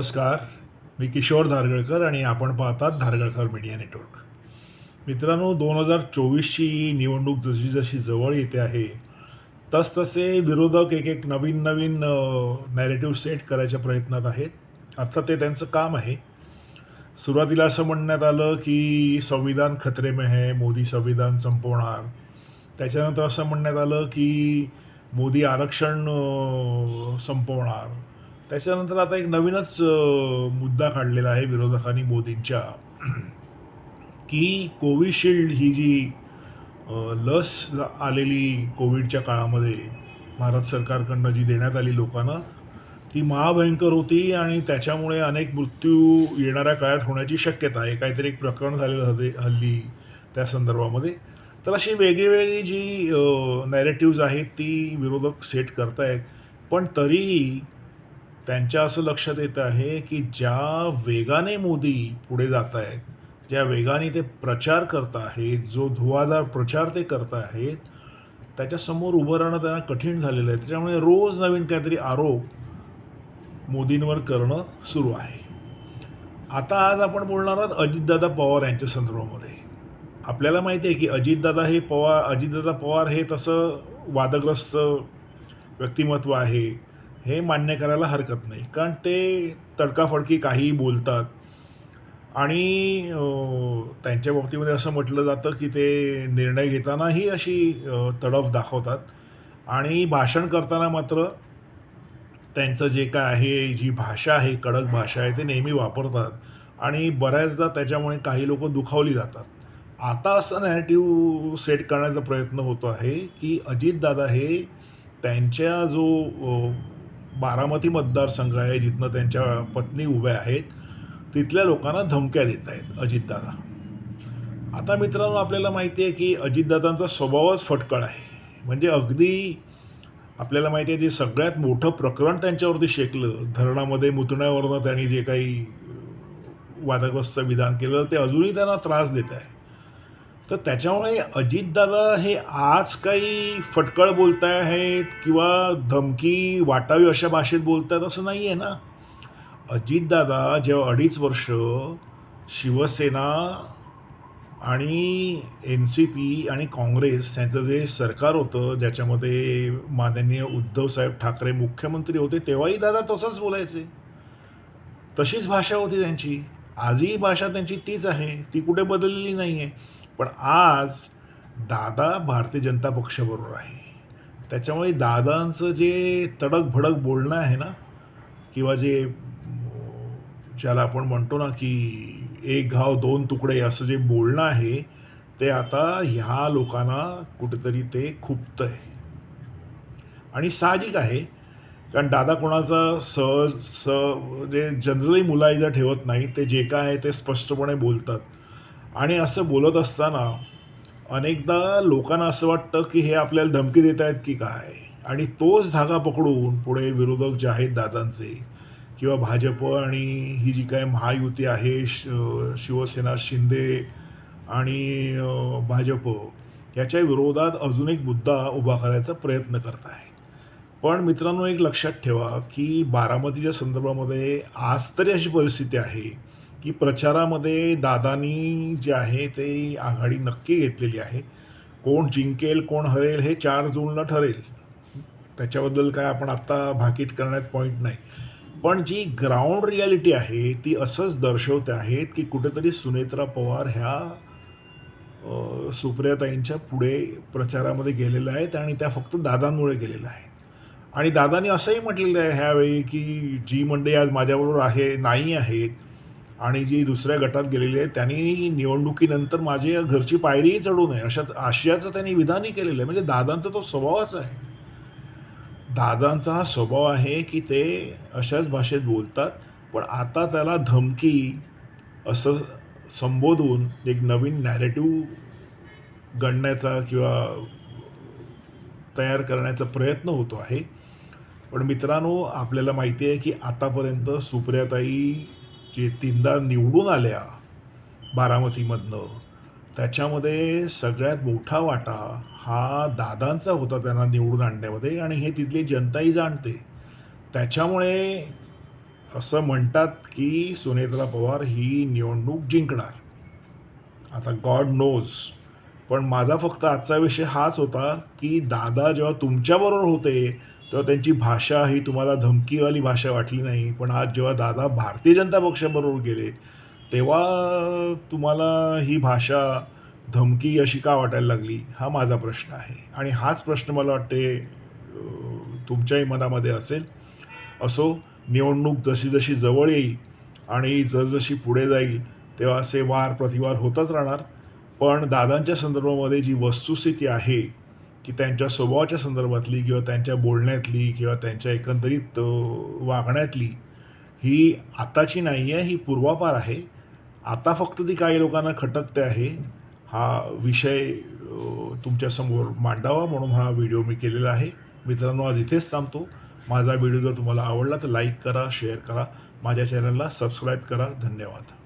नमस्कार. मी किशोर धारगळकर आणि आपण पाहतात धारगळकर मीडिया नेटवर्क. मित्रांनो दोन हजार चोवीसची निवडणूक जशी जशी जवळ येते आहे तसतसे विरोधक एक एक नवीन नवीन नॅरेटिव्ह सेट करायच्या प्रयत्नात आहेत. अर्थात ते त्यांचं काम आहे. सुरुवातीला असं म्हणण्यात आलं की संविधान खतरे में है मोदी संविधान संपवणार. त्याच्यानंतर असं म्हणण्यात आलं की मोदी आरक्षण संपवणार. त्याच्यानंतर आता एक नवीनच मुद्दा काढलेला आहे विरोधकांनी मोदींच्या की कोविशिल्ड ही जी लस आलेली कोविडच्या काळामध्ये भारत सरकारकडनं जी देण्यात आली लोकांना ती महाभयंकर होती आणि त्याच्यामुळे अनेक मृत्यू येणाऱ्या काळात होण्याची शक्यता आहे. काहीतरी एक प्रकरण झालेलं हल्ली हल्ली त्या संदर्भामध्ये. तर अशी वेगळीवेगळी वेगळी जी नॅरेटिव्ज आहेत ती विरोधक सेट करतायत. पण तरीही त्यांच्या असं लक्षात येतं आहे की ज्या वेगाने मोदी पुढे जात आहेत ज्या वेगाने ते प्रचार करत आहेत जो धुवाधार प्रचार ते करत आहेत त्याच्यासमोर उभं राहणं त्यांना कठीण झालेलं आहे. त्याच्यामुळे रोज नवीन काहीतरी आरोप मोदींवर करणं सुरू आहे. आता आज आपण बोलणार आहोत अजितदादा पवार यांच्या संदर्भामध्ये. आपल्याला माहिती आहे की अजितदादा हे पवार अजितदादा पवार हे तसं वादग्रस्त व्यक्तिमत्व आहे. हे मान्य करायला हरकत नाही. कारण ते तडकाफडकी काहीही बोलतात. आणि त्यांच्या बाबतीमध्ये असं म्हटलं जातं की ते निर्णय घेतानाही अशी तडफ दाखवतात. आणि भाषण करताना मात्र त्यांचं जे काय आहे जी भाषा आहे कडक भाषा आहे ते नेहमी वापरतात. आणि बऱ्याचदा त्याच्यामुळे काही लोक दुखावली जातात. आता असं नॅरेटिव्ह सेट करण्याचा प्रयत्न होतो आहे की अजितदादा हे त्यांच्या जो बारामती मतदारसंघ आहे जिथनं त्यांच्या पत्नी उभ्या आहेत. तिथल्या लोकांना धमक्या देत आहेत अजितदादा. आता मित्रांनो आपल्याला माहिती आहे की अजितदादांचा स्वभावच फटकळ आहे. म्हणजे अगदी आपल्याला माहिती आहे जे सगळ्यात मोठं प्रकरण त्यांच्यावरती शेकलं धरणामध्ये मुतण्यावरनं त्यांनी जे काही वादग्रस्त विधान केलं ते अजूनही त्यांना त्रास देत आहे. तर त्याच्यामुळे अजितदादा हे आज काही फटकळ बोलताय आहेत किंवा धमकी वाटावी अशा भाषेत बोलतायत असं नाही आहे ना अजितदादा जेव्हा अडीच वर्ष शिवसेना आणि एन सी पी आणि काँग्रेस यांचं जे सरकार होतं ज्याच्यामध्ये माननीय उद्धवसाहेब ठाकरे मुख्यमंत्री होते तेव्हाही दादा तसंच बोलायचे. तशीच भाषा होती त्यांची. आजही भाषा त्यांची तीच आहे. ती कुठे बदललेली नाही आहे पण आज दादा भारतीय जनता पक्षाबरोबर आहे. त्याच्यामुळे दादांचं जे तडक भडक बोलणं आहे ना किंवा जे ज्याला आपण म्हणतो ना की एक घाव दोन तुकडे असं जे बोलणं आहे ते आता ह्या लोकांना कुठेतरी ते खुपतं आहे आणि साहजिक आहे कारण दादा कोणाचा सहज स म्हणजे जनरली मुलायजा ठेवत नाही ते जे काय आहे ते स्पष्टपणे बोलतात. आणि असं बोलत असताना अनेकदा लोकांना असं वाटतं की हे आपल्याला धमकी देत आहेत की काय? आणि तोच धागा पकडून पुढे विरोधक जे आहेत दादांचे किंवा भाजप आणि ही जी काय महायुती आहे श शिवसेना शिंदे आणि भाजप याच्या विरोधात अजून एक मुद्दा उभा करायचा प्रयत्न करत आहे पण मित्रांनो एक लक्षात ठेवा की बारामतीच्या संदर्भामध्ये आज तरी अशी परिस्थिती आहे की प्रचारामध्ये दादानी जे आहे ते आघाडी नक्की घेतलेली आहे. कोण जिंकेल कोण हरेल हे चार जूनला ठरेल. त्याच्याबद्दल काय आपण आत्ता भाकीत करण्यात पॉईंट नाही. पण जी ग्राउंड रियालिटी आहे ती असंच दर्शवते आहेत की कुठेतरी सुनेत्रा पवार ह्या सुप्रियाताईंच्या पुढे प्रचारामध्ये गेलेल्या आहेत आणि त्या फक्त दादांमुळे गेलेल्या आहेत. आणि दादांनी असंही म्हटलेलं आहे ह्यावेळी की जी मंडळी आज माझ्याबरोबर आहे नाही आहेत आणि जी दुसऱ्या गटात गेलेली आहे त्यांनी निवडणुकीनंतर माझी घरची पायरीही चढू नये. अशा आशयाचं त्यांनी विधानही केलेलं आहे. म्हणजे दादांचा तो स्वभावच आहे. दादांचा हा स्वभाव आहे की ते अशाच भाषेत बोलतात पण आता त्याला धमकी असं संबोधून एक नवीन नॅरेटिव्ह गणण्याचा किंवा तयार करण्याचा प्रयत्न होतो आहे. पण मित्रांनो आपल्याला माहिती आहे की आतापर्यंत सुप्रियाताई जे तीनदा निवडून आल्या बारामतीमधनं त्याच्यामध्ये सगळ्यात मोठा वाटा हा दादांचा होता त्यांना निवडून आणण्यामध्ये आणि हे तिथली जनताही जाणते. त्याच्यामुळे असं म्हणतात की सुनेत्रा पवार ही निवडणूक जिंकणार. आता गॉड नोज. पण माझा फक्त आजचा विषय हाच होता की दादा जेव्हा तुमच्याबरोबर होते तेव्हा त्यांची भाषा ही तुम्हाला धमकीवाली भाषा वाटली नाही. पण आज जेव्हा दादा भारतीय जनता पक्षाबरोबर गेले तेव्हा तुम्हाला ही भाषा धमकी अशी का वाटायला लागली? हा माझा प्रश्न आहे. आणि हाच प्रश्न मला वाटते तुमच्याही मनामध्ये असेल. असो निवडणूक जशी जशी जवळ येईल आणि जसजशी पुढे जाईल तेव्हा असे वार प्रतिवार होतच राहणार. पण दादांच्या संदर्भामध्ये जी वस्तुस्थिती आहे की त्यांच्या स्वभावाच्या संदर्भातली किंवा त्यांच्या बोलण्यातली किंवा त्यांच्या एकंदरीत वागण्यातली ही आताची नाही आहे ही पूर्वापार आहे. आता फक्त ती काही लोकांना खटकते आहे. हा विषय तुमच्यासमोर मांडावा म्हणून हा व्हिडिओ मी केलेला आहे. मित्रांनो आज इथेच थांबतो. माझा व्हिडिओ जर तुम्हाला आवडला तर लाईक करा शेअर करा. माझ्या चॅनलला सबस्क्राईब करा. धन्यवाद.